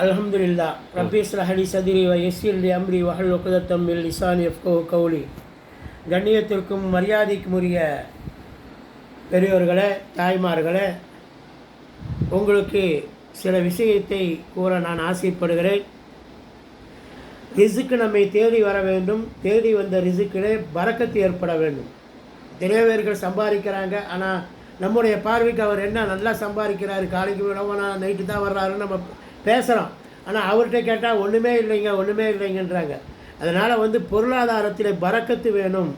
அலமதுல்லா ரபீஸ் ரஹனி சதிரி வ அம்ரி வஹல் ஒக்குதத்தம் இல் இசான் எஃப்கோ கௌலி கண்ணியத்திற்கும் மரியாதைக்கும் உரிய பெரியோர்களே தாய்மார்களே உங்களுக்கு சில விஷயத்தை கூற நான் ஆசைப்படுகிறேன். ரிசுக்கு நம்மை தேடி வர வேண்டும். தேடி வந்த ரிசுக்கிலே பறக்கத்து ஏற்பட வேண்டும். நிறைய சம்பாதிக்கிறாங்க. ஆனால் நம்முடைய பார்வைக்கு அவர் என்ன நல்லா சம்பாதிக்கிறாரு? காலைக்கு விடவனா நைட்டு தான் வர்றாருன்னு நம்ம பேசுகிறோம் ஆனால் அவர்கிட்ட கேட்டால் ஒன்றுமே இல்லைங்க ஒன்றுமே இல்லைங்கன்றாங்க. அதனால் வந்து பொருளாதாரத்தில் பறக்கத்து வேணும்.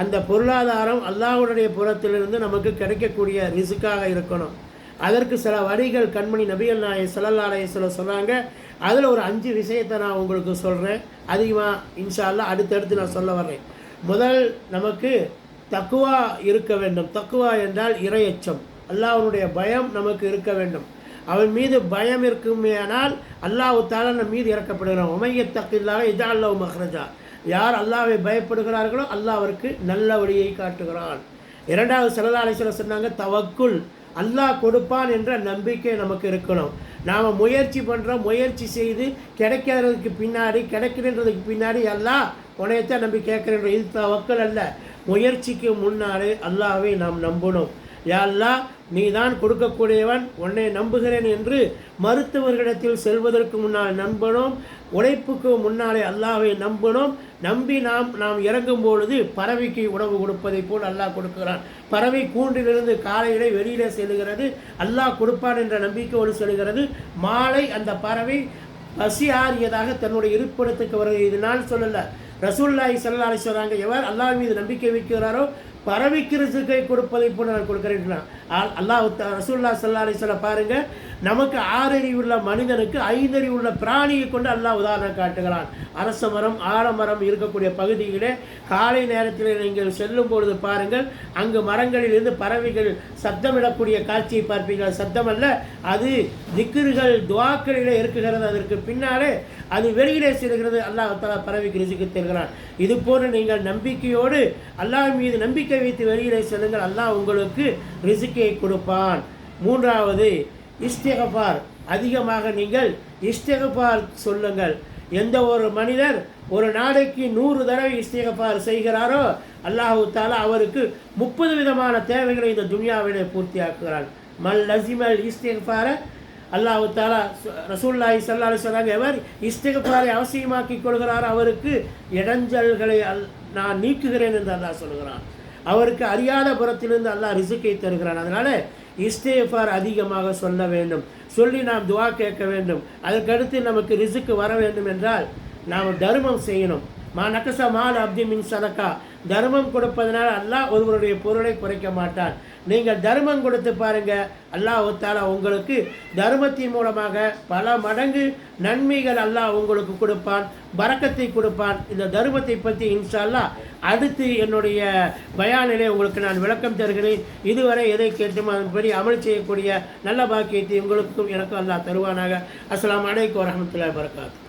அந்த பொருளாதாரம் அல்லாஹ்வுடைய புறத்திலிருந்து நமக்கு கிடைக்கக்கூடிய ரிசுக்காக இருக்கணும். அதற்கு சில வரிகள் கண்மணி நபிகள் நாய சல்லல்லா சில சொன்னாங்க. அதில் ஒரு அஞ்சு விஷயத்தை நான் உங்களுக்கு சொல்கிறேன் அதிகமாக இன்ஷால்லா அடுத்தடுத்து நான் சொல்ல வர்றேன். முதல் நமக்கு தக்குவா இருக்க வேண்டும். தக்குவா என்றால் இரையச்சம். அல்லாஹனுடைய பயம் நமக்கு இருக்க வேண்டும். அவன் மீது பயம் இருக்குமேனால் அல்லாஹ் நம் மீது இறக்கப்படுகிறான். உமைய தக்கில்லாக இதா அல்லாஹ் மஹ்ரஜா. யார் அல்லாவை பயப்படுகிறார்களோ அல்லாஹ் அவருக்கு நல்ல வழியை காட்டுகிறான். இரண்டாவது சல்லா அலிஸ்வரம் சொன்னாங்க தவக்குள் அல்லாஹ் கொடுப்பான் என்ற நம்பிக்கை நமக்கு இருக்கணும். நாம் முயற்சி பண்ணுறோம் முயற்சி செய்து கிடைக்கிறதுக்கு பின்னாடி கிடைக்கிறதுக்கு பின்னாடி அல்லாஹ் உனையத்தான் நம்பி கேட்குறேன். இது தவக்கல் அல்ல. முயற்சிக்கு முன்னாடி அல்லாவை நாம் நம்பணும். யா அல்லாஹ் நீ தான் கொடுக்கக்கூடியவன் உன்னை நம்புகிறேன் என்று மருத்துவர்களிடத்தில் செல்வதற்கு முன்னால் நம்பணும். உழைப்புக்கு முன்னாலே அல்லாவை நம்பணும். நம்பி நாம் நாம் இறங்கும் பொழுது பறவைக்கு உணவு கொடுப்பதை போல் அல்லாஹ் கொடுக்கிறான். பறவை கூண்டிலிருந்து காலையிலே வெளியிலே செல்கிறது அல்லாஹ் கொடுப்பான் என்ற நம்பிக்கையோடு செல்கிறது மாலை அந்த பறவை பசி ஆறியதாக தன்னுடைய இருப்பிடத்துக்கு வருகிறது. இது நான் சொல்லலை. ரசூல்லாய் சல்லா சொல்கிறாங்க எவர் அல்லாஹ் மீது நம்பிக்கை வைக்கிறாரோ பறவைக்கு ரிசுக்கை கொடுப்பதை போல நான் கொடுக்குறேன் அல்லாஹ் ரசூல்லா சல்லா அலிஸ்வல பாருங்க நமக்கு ஆறறிவுள்ள மனிதனுக்கு ஐந்தறிவுள்ள பிராணியை கொண்டு அல்லாஹ் உதாரணம் காட்டுகிறான். அரச மரம் ஆலமரம் இருக்கக்கூடிய பகுதியிலே காலை நேரத்தில் நீங்கள் செல்லும் பொழுது பாருங்கள் அங்கு மரங்களிலிருந்து பறவைகள் சத்தமிடக்கூடிய காட்சியை பார்ப்பீர்கள். சத்தம் அல்ல அது திக்கிர்கள் துவாக்களிலே இருக்குகிறது. அதற்கு பின்னாலே அது வெளியிலே செல்கிறது. அல்லாஹ் பறவைக்கு ரிசுக்கு தருகிறான். இது போன்று நீங்கள் நம்பிக்கையோடு அல்லாஹ் மீது நம்பிக்கை வைத்து வெளியிலே செல்லுங்கள். அல்லாஹ் உங்களுக்கு ரிசுக்கை கொடுப்பான். மூன்றாவது இஸ்திகபார் அதிகமாக நீங்கள் இஸ்திகபார் சொல்லுங்கள். எந்த ஒரு மனிதர் ஒரு நாளைக்கு நூறு தடவை இஸ்திகபார் செய்கிறாரோ அல்லாஹு தாலா அவருக்கு முப்பது விதமான தேவைகளை இந்த துனியாவிலே பூர்த்தியாக்குகிறான். மல் லசிமல் இஸ்திகபார அல்லாஹு தாலா ரசூல்லாய் சல்லாஹ் சொன்னாங்க எவர் இஸ்திகபாரை அவசியமாக்கி கொள்கிறார் அவருக்கு இடைஞ்சல்களை அல் நான் நீக்குகிறேன் என்று அல்லாஹ் சொல்கிறான். அவருக்கு அறியாத புறத்திலிருந்து அல்லாஹ் ரிசுக்கை தருகிறான். அதனால் இஸ்தேஃபார் அதிகமாக சொல்ல வேண்டும். சொல்லி நாம் துவா கேட்க வேண்டும். அதற்கடுத்து நமக்கு ரிசுக்கு வர வேண்டும் என்றால் நாம் தர்மம் செய்யணும். மா நக்கசா மால் அப்தி மின் சதக்கா. தர்மம் கொடுப்பதனால் அல்லாஹ் ஒருவருடைய பொருளை குறைக்க மாட்டான். நீங்கள் தர்மம் கொடுத்து பாருங்கள் அல்லாஹ் உங்களுக்கு தர்மத்தின் மூலமாக பல மடங்கு நன்மைகள் அல்லாஹ் உங்களுக்கு கொடுப்பான் பறக்கத்தை கொடுப்பான். இந்த தர்மத்தை பற்றி இன்ஷால்லா அடுத்து என்னுடைய பயானிலே உங்களுக்கு நான் விளக்கம் தருகிறேன். இதுவரை எதை கேட்டும் அதன்படி அமல் செய்யக்கூடிய நல்ல பாக்கியத்தை உங்களுக்கும் எனக்கும் அல்லாஹ் தருவானாக. அஸ்லாம் அலைக்கு வரமத்துல வரகாத்து